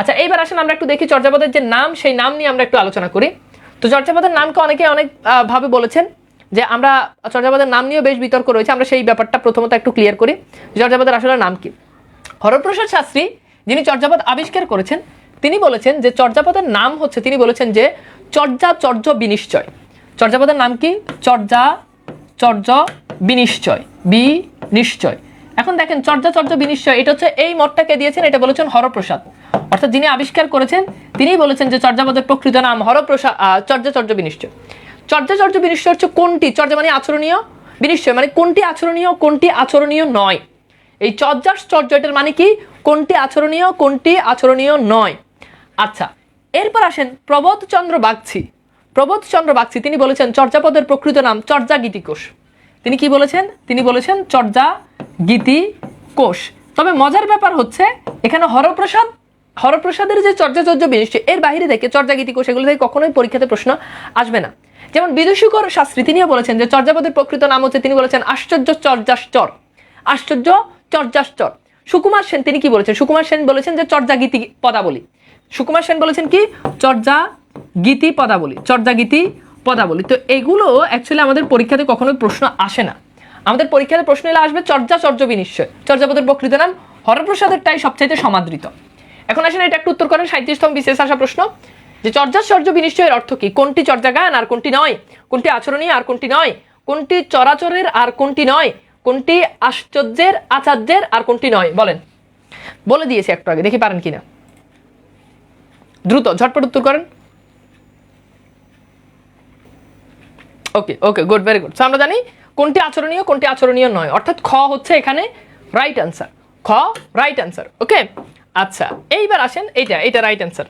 আচ্ছা এইবার আসেন, আমরা একটু দেখি চর্যাপদের যে নাম, সেই নাম নিয়ে আমরা একটু আলোচনা করি। তো চর্যাপদের নামকে অনেকে অনেক ভাবে বলেছেন যে আমরা চর্যাপদের নাম নিয়েও বেশ বিতর্ক রয়েছে, আমরা সেই ব্যাপারটা প্রথমত একটু ক্লিয়ার করি। চর্যাপদের আসলে নাম কি? হরপ্রসাদ শাস্ত্রী, যিনি চর্যাপদ আবিষ্কার করেছেন, তিনি বলেছেন যে চর্যাপদের নাম হচ্ছে, তিনি বলেছেন যে চর্যা চর্য বিনিশ্চয়। চর্যাপদের নাম কি? চর্যা চর্য বিনিশ্চয় বি নিশ্চয় এখন দেখেন চর্যা, চর্য বিনিশ্চয়। এটা হচ্ছে এই মতটাকে দিয়েছেন? এটা বলেছেন হরপ্রসাদ। অর্থাৎ যিনি আবিষ্কার করেছেন, তিনিই বলেছেন যে চর্যাপদের প্রকৃত নাম হরপ্রসাদ চর্যা, চর্য বিনিশ্চয়। চর্যা, চর্য বিনিশ্চয় হচ্ছে কোনটি? চর্যা মানে আচরণীয় বিনিশ্চয় মানে কোনটি আচরণীয় কোনটি আচরণীয় নয়। এই চর্যাশ্চর্য এটার মানে কি? কোনটি আচরণীয় কোনটি আচরণীয় নয়। আচ্ছা এরপর আসেন প্রবোধচন্দ্র বাগছি প্রবোধচন্দ্র বাগছি তিনি বলেছেন চর্যাপদের প্রকৃত নাম চর্যা গীতিকোষ তিনি কি বলেছেন? তিনি বলেছেন চর্যা গীতি, কোষ। তবে মজার ব্যাপার হচ্ছে, এখানে হরপ্রসাদ, হরপ্রসাদের যে চর্যাচর্য বিনিশ্চয়, এর বাইরে থেকে চর্যা, গীতি, কোষ, এগুলো থেকে কখনোই পরীক্ষাতে প্রশ্ন আসবে না। যেমন বিদুষিকর শাস্ত্রী, তিনিও বলেছেন যে চর্যাপদের প্রকৃত নাম হচ্ছে, তিনি বলেছেন আশ্চর্য চর্যাশ্চর। আশ্চর্য চর্যাশ্চর। সুকুমার সেন, তিনি কি বলেছেন? সুকুমার সেন বলেছেন যে চর্যা, গীতি, পদাবলী। সুকুমার সেন বলেছেন কি? চর্যা, গীতি, পদাবলী। চর্যা, গীতি, পদাবলী। তো এগুলো অ্যাকচুয়ালি আমাদের পরীক্ষাতে কখনোই প্রশ্ন আসে না। আমাদের পরীক্ষাতে প্রশ্ন এলে আসবে চর্যা চর্য বিনিশ্চয়। চর্যাপদের প্রকৃত নাম হরপ্রসাদেরটাই সবচাইতে সমাদৃত। এখন আসেন এটা একটু উত্তর করেন সাঁত্রিশতম বিশেষ আসা প্রশ্ন, যে চর্যাচর্য বিনিশ্চয়ের অর্থ কি? কোনটি চর্যা গান আর কোনটি নয়? কোনটি আচরণীয় আর কোনটি নয়? কোনটি চরাচরের আর কোনটি নয়? কোনটি আশ্চর্যের, আচার্যের আর কোনটি নয়? বলেন। বলে দিয়েছি একটু আগে, দেখি পারেন কিনা। দ্রুত, ঝটপট উত্তর করেন। Okay okay, good, very good. আমরা জানি কোনটি আচরণীয় কোনটি আচরণীয় নয়। অর্থাৎ খ হচ্ছে এখানে রাইট অ্যান্সার খ রাইট অ্যান্সার ওকে আচ্ছা এইবার আসেন এইটা এইটা রাইট অ্যান্সার